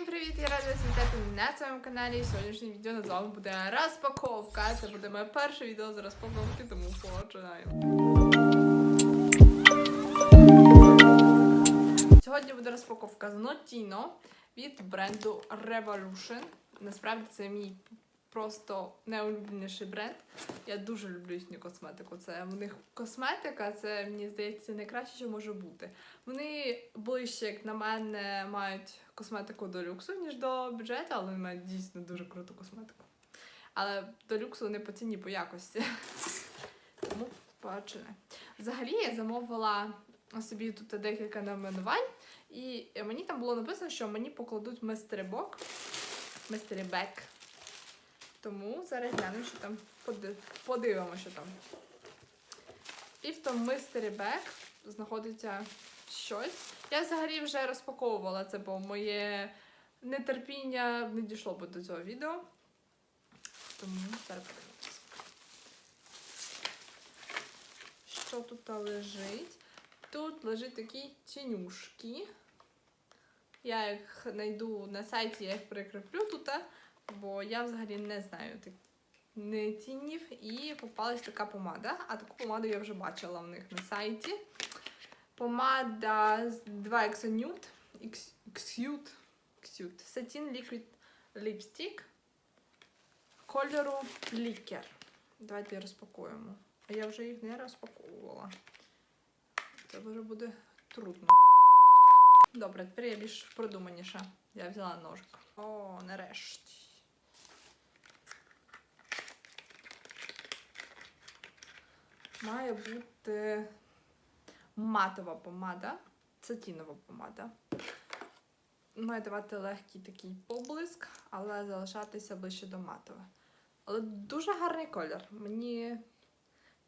Всім привіт! Я рада вас на своєму каналі. Сьогоднішнє відео з вами буде розпаковка. Це буде моє перше відео з розпаковки, тому починаємо. Сьогодні буде розпаковка з Notino від бренду Revolution. Насправді це мій просто найулюбленіший бренд. Я дуже люблю їхню косметику. Це в них косметика, це мені здається найкраще, що може бути. Вони ближче, як на мене, мають косметику до люксу, ніж до бюджету, але вони мають дійсно дуже круту косметику. Але до люксу вони по ціні по якості. Тому починай. Взагалі я замовила собі тут декілька найменувань, і мені там було написано, що мені покладуть мистербок. Мистербек. Тому зараз гляну, що там подивимося, що там. І в тому мистері бек знаходиться щось. Я взагалі вже розпаковувала це, бо моє нетерпіння не дійшло би до цього відео. Тому зараз. Що тут лежить? Тут лежать такі тінюшки. Я їх знайду на сайті, я їх прикріплю тут, бо я взагалі не знаю тінів. І попалась така помада. А таку помаду я вже бачила в них на сайті. Помада 2 Exo Nude. Exude. Exude. Satin Liquid Lipstick кольору Licker. Давайте її розпакуємо. А я вже їх не розпаковувала. Це вже буде трудно. Добре, тепер я більш продуманіша. Я взяла ножик. О, нарешті. Має бути матова помада, сатінова помада. Має давати легкий такий поблиск, але залишатися ближче до матове. Але дуже гарний колір. Мені,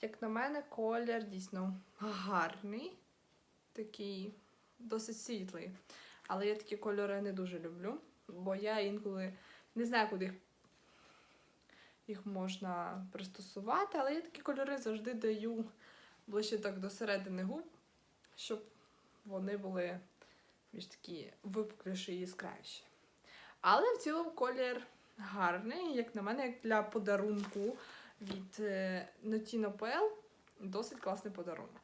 як на мене, колір дійсно гарний. Такий досить світлий. Але я такі кольори не дуже люблю, бо я інколи не знаю, куди їх, їх можна пристосувати, але я такі кольори завжди даю ближче так до середини губ, щоб вони були більш такі випукліші і яскравіші. Але в цілому колір гарний, як на мене, як для подарунку від е, Notino PL. Досить класний подарунок.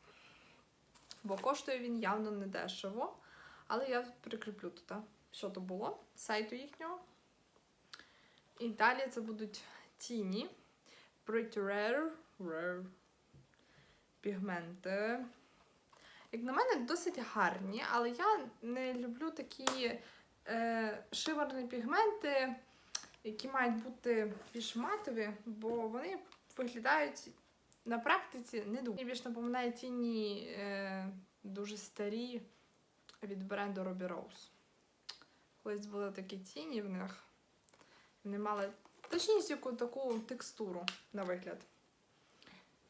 Бо коштує він явно не дешево. Але я прикріплю тут, а, що то було, сайту їхнього. І далі це будуть тіні. Pretty Rare, rare пігменти. Як на мене, досить гарні, але я не люблю такі е, шимерні пігменти, які мають бути більш матові, бо вони виглядають на практиці не дуже. Мені більш напоминає тіні е, дуже старі від бренду Ruby Rose. Колись були такі тіні в них. Вони мали точнісіньку таку текстуру на вигляд.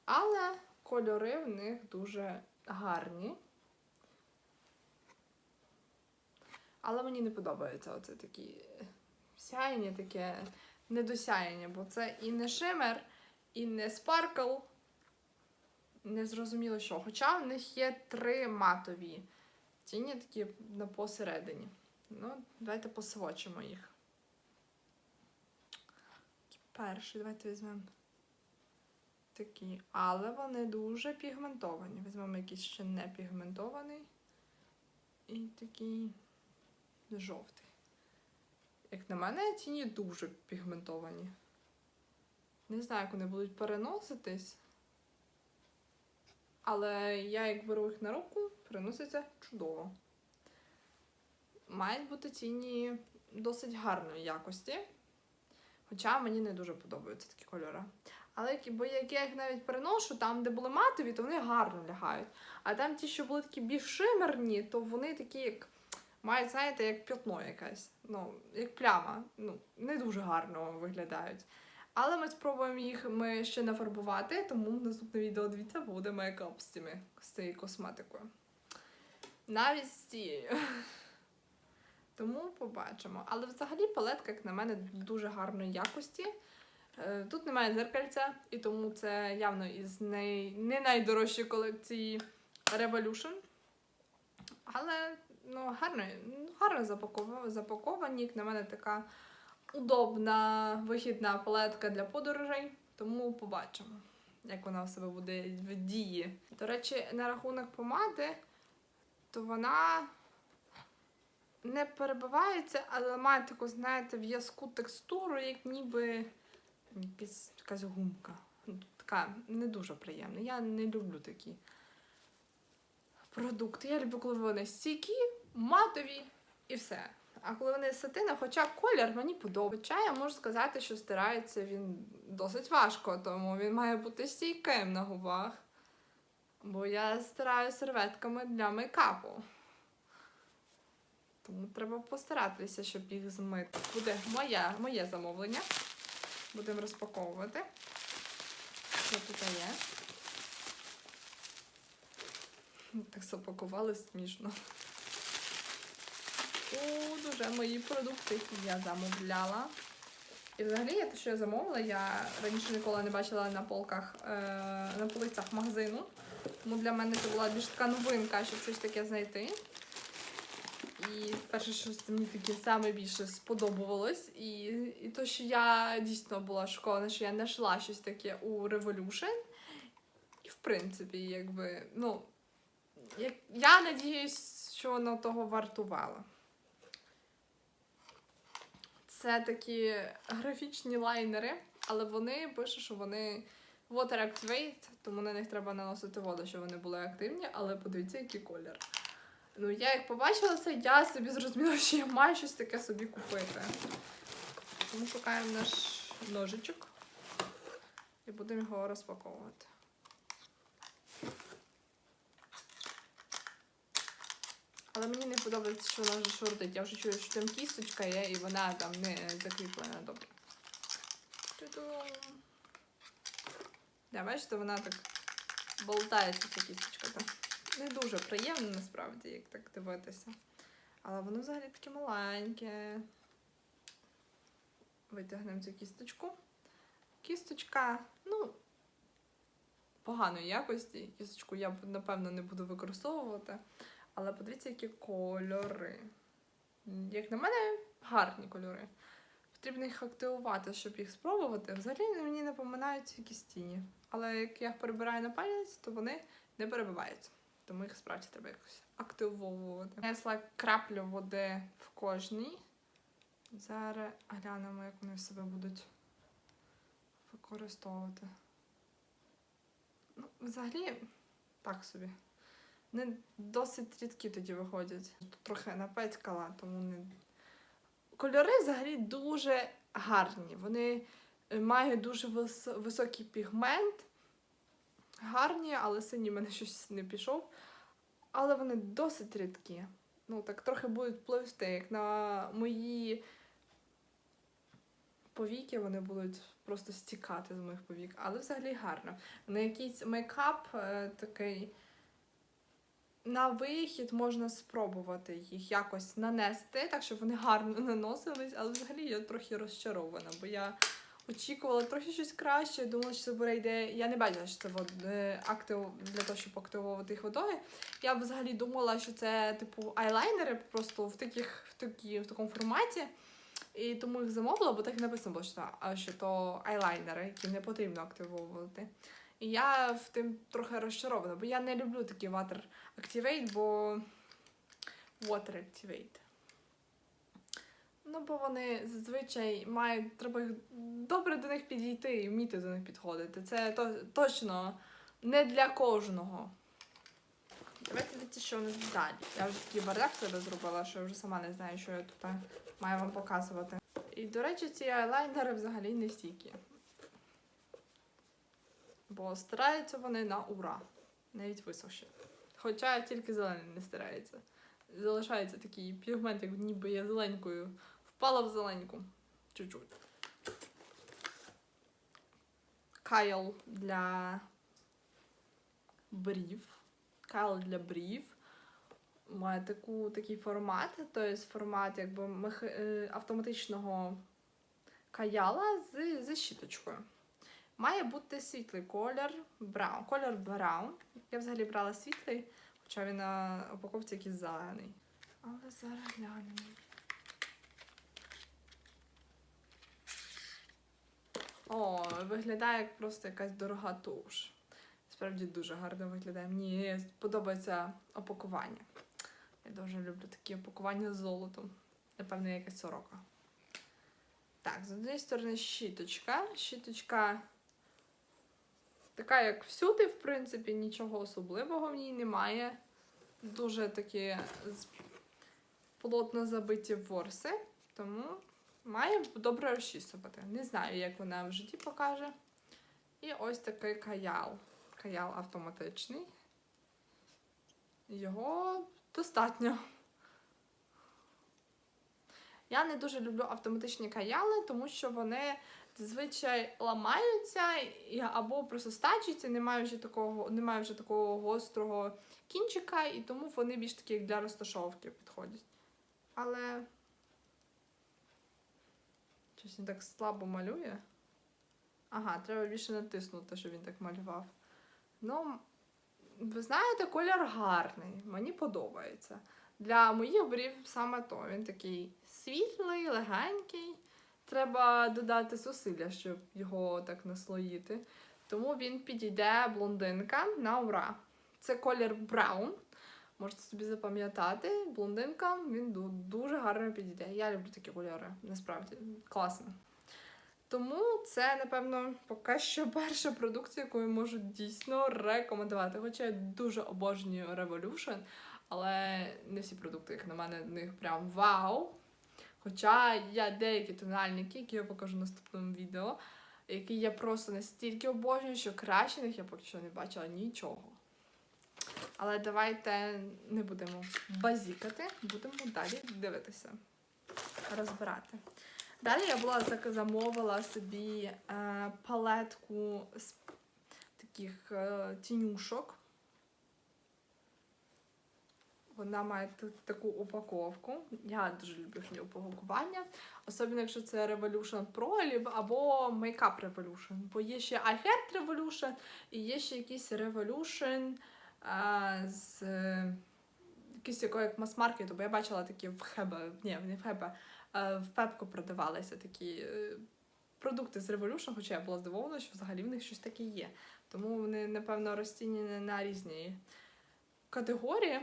Але кольори в них дуже гарні. Але мені не подобається оце такі сяєння, таке недосяяння, бо це і не шимер, і не спаркл. Не зрозуміло що. Хоча в них є три матові тіні такі на посередині. Ну, давайте посвочимо їх. Перший, давайте візьмемо такі. Але вони дуже пігментовані. Візьмемо якийсь ще не пігментований. І такий жовтий. Як на мене, тіні дуже пігментовані. Не знаю, як вони будуть переноситись. Але я, як беру їх на руку, переноситься чудово. Мають бути тіні досить гарної якості. Хоча мені не дуже подобаються такі кольори. Але бо як я їх навіть переношу, там, де були матові, то вони гарно лягають. А там ті, що були такі більш шимерні, то вони такі, як мають, знаєте, як п'ятно якесь. Ну, як пляма. Ну, не дуже гарно виглядають. Але ми спробуємо їх ми ще нафарбувати, тому наступне відео дивіться буде мейкап з цими з цією косметикою. Навіть з цією. Тому побачимо. Але взагалі палетка, як на мене, дуже гарної якості. Е, Тут немає дзеркальця, і тому це явно із най... не найдорожчої колекції Revolution. Але ну, гарно, гарно запакова- запаковані. Як на мене така удобна вихідна палетка для подорожей. Тому побачимо, як вона в себе буде в дії. До речі, на рахунок помади, то вона не перебивається, але має таку, знаєте, в'язку текстуру, як ніби якась, гумка. Ну, Така не дуже приємна. Я не люблю такі продукти. Я люблю, коли вони стійкі, матові і все. А коли вони сатина, хоча колір мені подобається, я можу сказати, що стирається він досить важко, тому він має бути стійким на губах. Бо я стираю серветками для мейкапу. Тому треба постаратися, щоб їх змити. Буде моє, моє замовлення. Будемо розпаковувати. Що тут є? Так запакували смішно. О, дуже мої продукти, які я замовляла. І взагалі, те, що я замовила, я раніше ніколи не бачила на полках, е, на полицях магазину. Тому для мене це була більш така новинка, щоб щось таке знайти. І перше, що мені таке саме більше сподобалось. І, і то, що я дійсно була шокована, що я знайшла щось таке у Revolution. І в принципі, якби, ну, як, я надіюсь, що воно того вартувало. Це такі графічні лайнери, але вони пишуть, що вони water activate, тому на них треба наносити воду, щоб вони були активні, але подивіться, який колір. Ну, я як побачила це, я собі зрозуміла, що я маю щось таке собі купити. Тому шукаємо наш ножичок і будемо його розпаковувати. Але мені не подобається, що вона вже шортить. Я вже чую, що там кісточка є і вона там не закріплена добре. Да, бачите, вона так болтається, ця кісточка. Так. Не дуже приємно насправді, як так дивитися. Але воно взагалі таке маленьке. Витягнемо цю кісточку. Кісточка, ну, поганої якості. Кісточку я, напевно, не буду використовувати. Але подивіться, які кольори. Як на мене, гарні кольори. Потрібно їх активувати, щоб їх спробувати. Взагалі мені напоминають якісь тіні. Але як я їх перебираю на палець, то вони не перебиваються. Тому їх справді треба якось активовувати. Несла краплю води в кожній. Зараз глянемо, як вони себе будуть використовувати. Ну, взагалі, так собі. Не досить рідкі тоді виходять. Трохи напецькала, тому не. Кольори взагалі дуже гарні. Вони е, мають дуже вис- високий пігмент. Гарні, але синій в мене щось не пішов. Але вони досить рідкі. Ну, так трохи будуть пливти, як на мої повіки, вони будуть просто стікати з моїх повік. Але взагалі гарно. На якийсь мейкап е, такий на вихід можна спробувати їх якось нанести, так щоб вони гарно наносились, але взагалі я трохи розчарована, бо я очікувала трохи щось краще, думала, що це буде йде. Я не бачила, що це вод... е, актив для того, щоб активувати їх водою. Я взагалі думала, що це типу айлайнери, просто в таких в, такі, в такому форматі. І тому їх замовила, бо так написано було, що, що то айлайнери, які не потрібно активовувати. І я в тим трохи розчарована, бо я не люблю такі water activate, бо water activate. Ну, бо вони зазвичай мають, треба добре до них підійти і вміти до них підходити. Це то, точно не для кожного. Давайте дивіться, що у нас далі. Я вже такий бардак себе зробила, що я вже сама не знаю, що я тут е, маю вам показувати. І, до речі, ці айлайнери взагалі не стійкі. Бо стираються вони на ура. Навіть висохші. Хоча тільки зелений не стирається. Залишається такий пігмент, як ніби я зеленькою впала в зеленьку. Чуть-чуть. Кайл для брів. Кайл для брів. Має таку, такий формат, тобто формат якби мех... е, автоматичного каяла з, з щіточкою. Має бути світлий колір, браун. Колір браун. Я взагалі брала світлий, хоча він на упаковці якийсь зелений. Але зараз глянемо. О, виглядає як просто якась дорога туш. Справді дуже гарно виглядає. Мені подобається опакування. Я дуже люблю такі опакування з золотом. Напевно, якась сорока. Так, з однієї сторони щіточка. Щіточка така, як всюди, в принципі, нічого особливого в ній немає. Дуже такі плотно забиті ворси, тому має добре розчісувати. Не знаю, як вона в житті покаже. І ось такий каял. Каял автоматичний. Його достатньо. Я не дуже люблю автоматичні каяли, тому що вони зазвичай ламаються або просто стачуються, немає вже такого, немає вже такого гострого кінчика, і тому вони більш такі для розташовки підходять. Але щось він так слабо малює. Ага, треба більше натиснути, щоб він так малював. Ну, ви знаєте, колір гарний, мені подобається. Для моїх брів саме то. Він такий світлий, легенький. Треба додати зусилля, щоб його так наслоїти. Тому він підійде блондинка на ура. Це колір браун. Можете собі запам'ятати. Блондинка він ду- дуже гарно підійде. Я люблю такі кольори, насправді класно. Тому це, напевно, поки що перша продукція, яку я можу дійсно рекомендувати. Хоча я дуже обожнюю Revolution, але не всі продукти, як на мене, в них прям вау. Хоча є деякі тональники, які я покажу в наступному відео, які я просто настільки обожнюю, що краще них я поки що не бачила нічого. Але давайте не будемо базікати, будемо далі дивитися, розбирати. Далі я була замовила собі е, палетку з таких е, тінюшок. Вона має таку упаковку. Я дуже люблю їхнє упакування. Особливо, якщо це Revolution Pro або Makeup Revolution. Бо є ще iHeart Revolution і є ще якийсь Revolution з е, якийсь такої як мас-маркету, бо я бачила такі в Хебе, ні, не в Хебе, в Пепко продавалися такі е, продукти з Revolution, хоча я була здивована, що взагалі в них щось таке є. Тому вони, напевно, розцінені на різні категорії.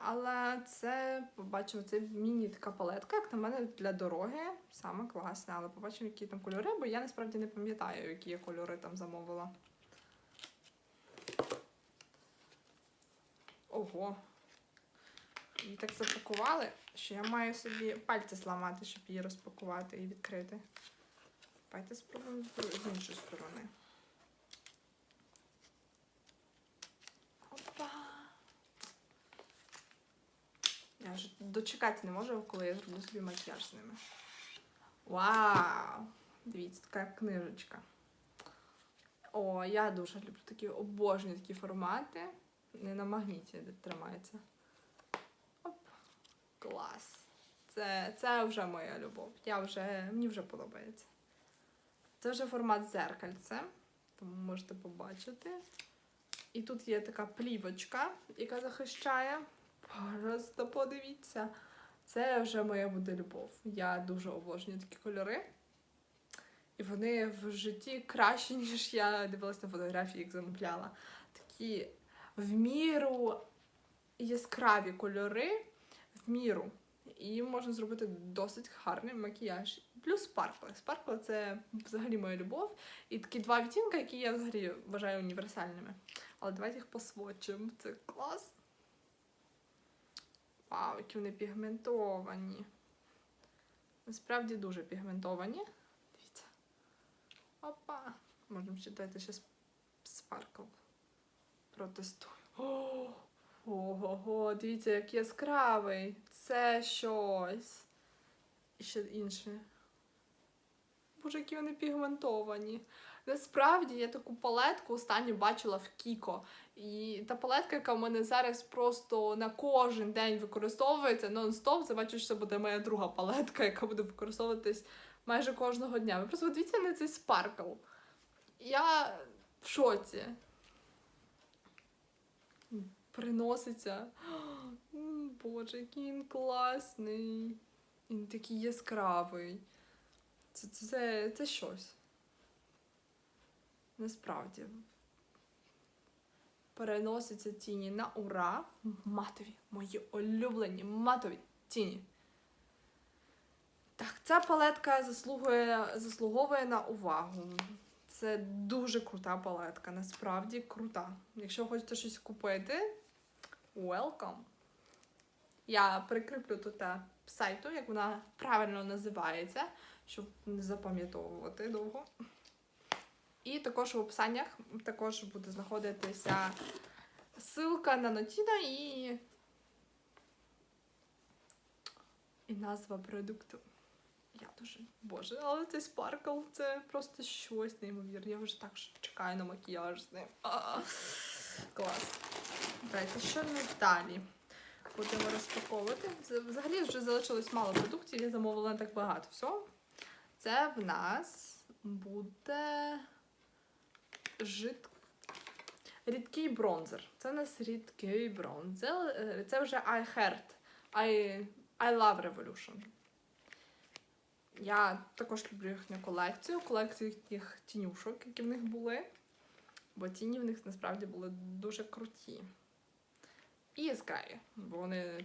Але це побачимо, це міні така палетка, як на мене для дороги саме класна. Але побачимо, які там кольори, бо я насправді не пам'ятаю, які я кольори там замовила. Ого. Її так запакували, що я маю собі пальці зламати, щоб її розпакувати і відкрити. Давайте спробуємо з іншої сторони. Опа. Я вже дочекати не можу, коли я зроблю собі макіяж з ними. Вау! Дивіться, така книжечка. О, я дуже люблю такі обожнюю такі формати. Не на магніті тримається. Оп. Клас. Це, це вже моя любов. Я вже, мені вже подобається. Це вже формат зеркальце, тому можете побачити. І тут є така плівочка, яка захищає. Просто подивіться. Це вже моя буде любов. Я дуже обожнюю такі кольори. І вони в житті кращі, ніж я дивилась на фотографії, їх замовляла. Такі в міру яскраві кольори, в міру. І можна зробити досить гарний макіяж. Плюс спаркли. Спаркли це взагалі моя любов. І такі два відтінки, які я взагалі вважаю універсальними. Але давайте їх посвочимо. Це клас. Вау, які вони пігментовані. Насправді дуже пігментовані. Дивіться. Опа. Можемо ще дати ще спаркл. Протестую. О, Ого, дивіться, як яскравий. Це щось. І ще інше. Боже, які вони пігментовані. Насправді я таку палетку останню бачила в Кіко. І та палетка, яка в мене зараз просто на кожен день використовується нон-стоп. Це бачу, що це буде моя друга палетка, яка буде використовуватись майже кожного дня. Ви просто дивіться на цей спаркл. Я в шоці. Переноситься. Боже, який він класний. Він такий яскравий. Це, це, це, це щось. Насправді. Переноситься тіні на ура. Матові, мої улюблені матові тіні. Так, ця палетка заслугує, заслуговує на увагу. Це дуже крута палетка, насправді крута. Якщо хочете щось купити, welcome. Я прикріплю тут е, сайту, як вона правильно називається, щоб не запам'ятовувати довго. І також в описаннях також буде знаходитися ссылка на Нотіна і, і назва продукту. Я дуже боже, але цей спаркл це просто щось неймовірне. Я вже так чекаю на макіяж з ним. А, клас. Давайте, що ми далі? Будемо розпаковувати. Взагалі вже залишилось мало продуктів, я замовила не так багато всього. Це в нас буде жид... рідкий бронзер. Це в нас рідкий бронзер. Е, Це вже I Heart. I, I Love Revolution. Я також люблю їхню колекцію, колекцію їхніх тінюшок, які в них були. Бо тіні в них насправді були дуже круті. І яскраві, бо вони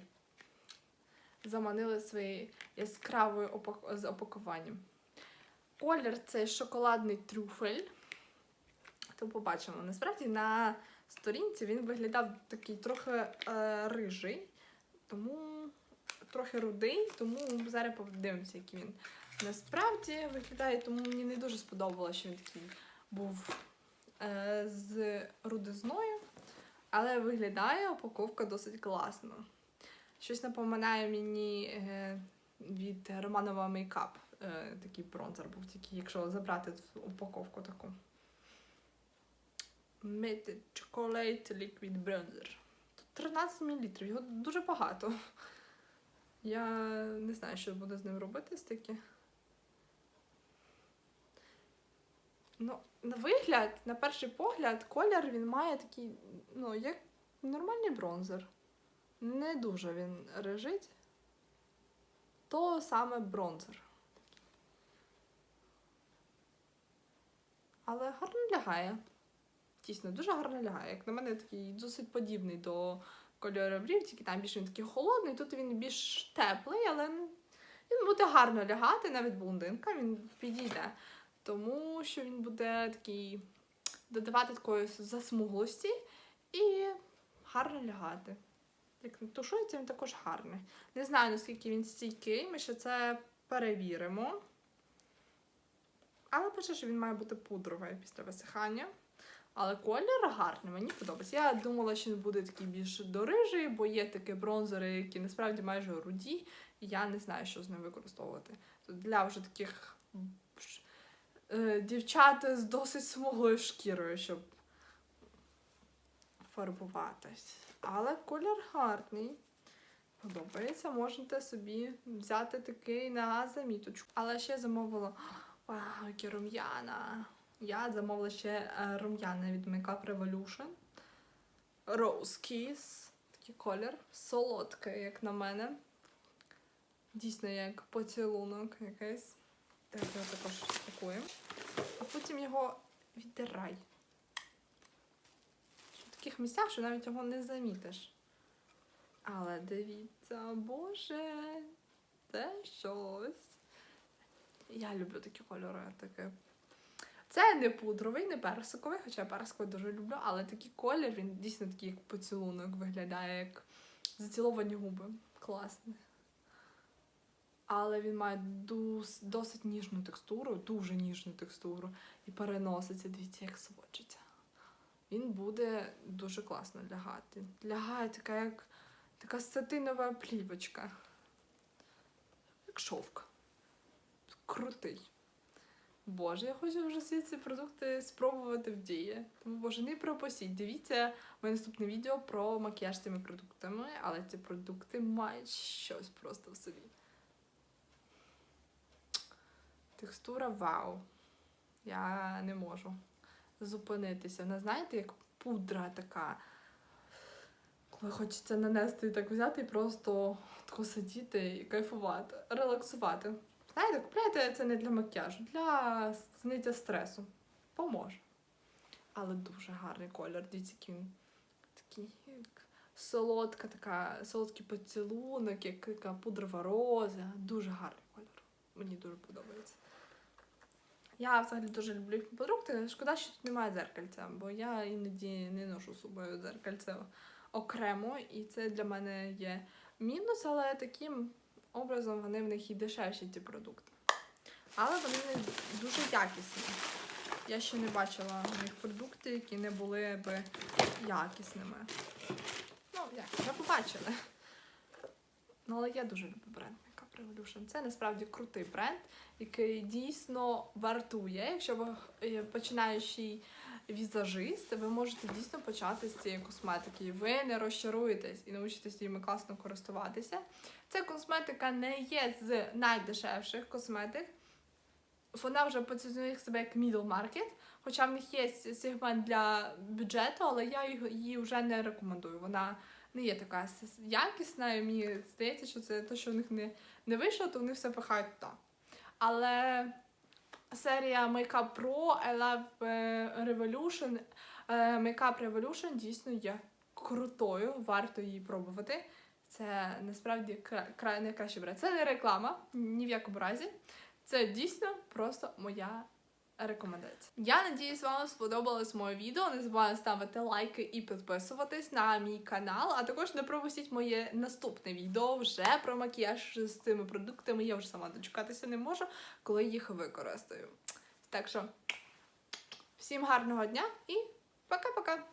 заманили своєю яскравою опак... з опакуванням. Колір це шоколадний трюфель. То побачимо. Насправді на сторінці він виглядав такий трохи е, рижий, тому трохи рудий, тому зараз подивимося, який він насправді виглядає, тому мені не дуже сподобалося, що він такий був е, з рудизною, але виглядає упаковка досить класно. Щось напоминає мені е, від Романова Мейкап. Е, такий бронзер був, тільки якщо забрати упаковку таку. Made Chocolate Liquid Bronzer. Тут 13 мл, його дуже багато. Я не знаю, що буду з ним робити стільки. Ну, на вигляд, на перший погляд, колір він має такий, ну, як нормальний бронзер. Не дуже він режить. То саме бронзер. Але гарно лягає. Дійсно, дуже гарно лягає. Як на мене, такий досить подібний до кольору брів, тільки там більше він такий холодний, тут він більш теплий, але він буде гарно лягати, навіть блондинка, він підійде. Тому що він буде такий додавати такої засмуглості і гарно лягати. Як не тушується, він також гарний. Не знаю, наскільки він стійкий, ми ще це перевіримо. Але пише, що він має бути пудровий після висихання. Але колір гарний, мені подобається. Я думала, що він буде такий більш дорижий, бо є такі бронзери, які насправді майже руді, і я не знаю, що з ним використовувати. Для вже таких е, з досить смуглою шкірою, щоб фарбуватись. Але колір гарний. Подобається, можете собі взяти такий на заміточку. Але ще замовила Вау, які рум'яна. Я замовила ще е, рум'яна від Makeup Revolution. Rose Kiss. Такий колір. Солодкий, як на мене. Дійсно, як поцілунок якийсь. Так, його також пакуємо. А потім його віддирай. В таких місцях, що навіть його не замітиш. Але дивіться, боже, це щось. Я люблю такі кольори. Таке. Це не пудровий, не персиковий, хоча я персиковий дуже люблю, але такий колір, він дійсно такий, як поцілунок, виглядає як заціловані губи. Класний. Але він має дос, досить ніжну текстуру, дуже ніжну текстуру. І переноситься, дивіться, як свочиться. Він буде дуже класно лягати. Лягає така, як така сатинова плівочка. Як шовк крутий. Боже, я хочу вже всі ці продукти спробувати в дії. Тому, боже, не пропустіть. Дивіться моє наступне відео про макіяж цими продуктами, але ці продукти мають щось просто в собі. Текстура вау. Я не можу зупинитися. Вона, знаєте, як пудра така. коли хочеться нанести і так взяти і просто тако сидіти і кайфувати, релаксувати. Знаєте, купляйте це не для макіяжу, для зняття стресу. Поможе. Але дуже гарний колір. Дивіться, який він такий як солодка, така, солодкий поцілунок, як пудрова роза. Дуже гарний колір. Мені дуже подобається. Я взагалі дуже люблю їхні продукти. Шкода, що тут немає дзеркальця, бо я іноді не ношу з собою дзеркальце окремо, і це для мене є мінус, але таким образом вони в них і дешевші ті продукти. Але вони дуже якісні. Я ще не бачила в них продукти, які не були би якісними. Ну, як, вже побачили. Ну, але я дуже люблю бренд Revolution. Це насправді крутий бренд, який дійсно вартує. Якщо ви е, починаючий візажист, ви можете дійсно почати з цієї косметики. Ви не розчаруєтесь і научитесь їм класно користуватися. Ця косметика не є з найдешевших косметик. Вона вже позиціонує себе як middle market, хоча в них є сегмент для бюджету, але я її- її вже не рекомендую. Вона не є така якісна, і мені здається, що це те, що в них не, не вийшло, то вони все пихають туди. Але серія Makeup Pro, I Love е, Revolution, е, Makeup Revolution дійсно є крутою, варто її пробувати. Це насправді кра- кра- найкращий бренд. Це не реклама, ні в якому разі. Це дійсно просто моя рекомендація. Я надіюсь, вам сподобалось моє відео. Не забувайте ставити лайки і підписуватись на мій канал. А також не пропустіть моє наступне відео вже про макіяж з цими продуктами. Я вже сама дочекатися не можу, коли їх використаю. Так що всім гарного дня і пока-пока!